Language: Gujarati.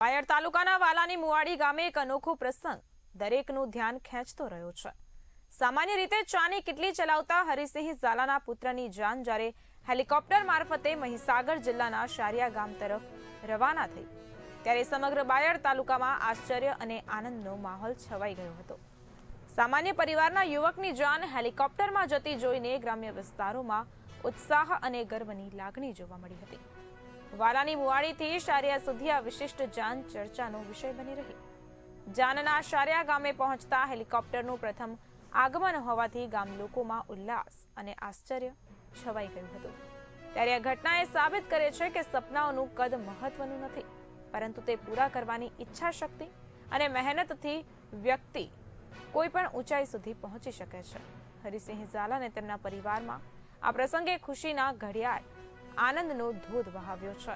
વાયડ તાલુકાના વાલાની મુવાડી ગામે એક અનોખો પ્રસંગ દરેકનું ધ્યાન ખેંચતો રહ્યો છે. સામાન્ય રીતે ચાની કિટલી ચલાવતા હરિસિંહ ઝાલાના પુત્રની જાન જ્યારે હેલિકોપ્ટર મારફતે મહીસાગર જિલ્લાના શારિયા ગામ તરફ રવાના થઈ, ત્યારે સમગ્ર બાયડ તાલુકામાં આશ્ચર્ય અને આનંદનો માહોલ છવાઈ ગયો હતો. સામાન્ય પરિવારના યુવકની જાન હેલિકોપ્ટરમાં જતી જોઈને ગ્રામ્ય વિસ્તારોમાં ઉત્સાહ અને ગર્વની લાગણી જોવા મળી હતી. વાલાની મુવાડીથી શારિયા સુધી આ વિશિષ્ટ જાન ચર્ચાનો વિષય બની રહી. જાનના શારિયા ગામે પહોંચતા હેલિકોપ્ટરનું પ્રથમ આગમન હોવાથી ગામ લોકોમાં ઉલ્લાસ અને આશ્ચર્ય છવાઈ ગયું હતું. ત્યારે આ ઘટના એ સાબિત કરે છે કે સપનાઓનું કદ મહત્વનું નથી, પરંતુ તે પૂરા કરવાની ઈચ્છા શક્તિ અને મહેનતથી વ્યક્તિ કોઈ પણ ઊંચાઈ સુધી પહોંચી શકે છે. હરિસિંહ ઝાલા અને તેમના પરિવારમાં આ પ્રસંગે ખુશીના ઘડિયાળ આનંદનો ધોધ વહાવ્યો છે.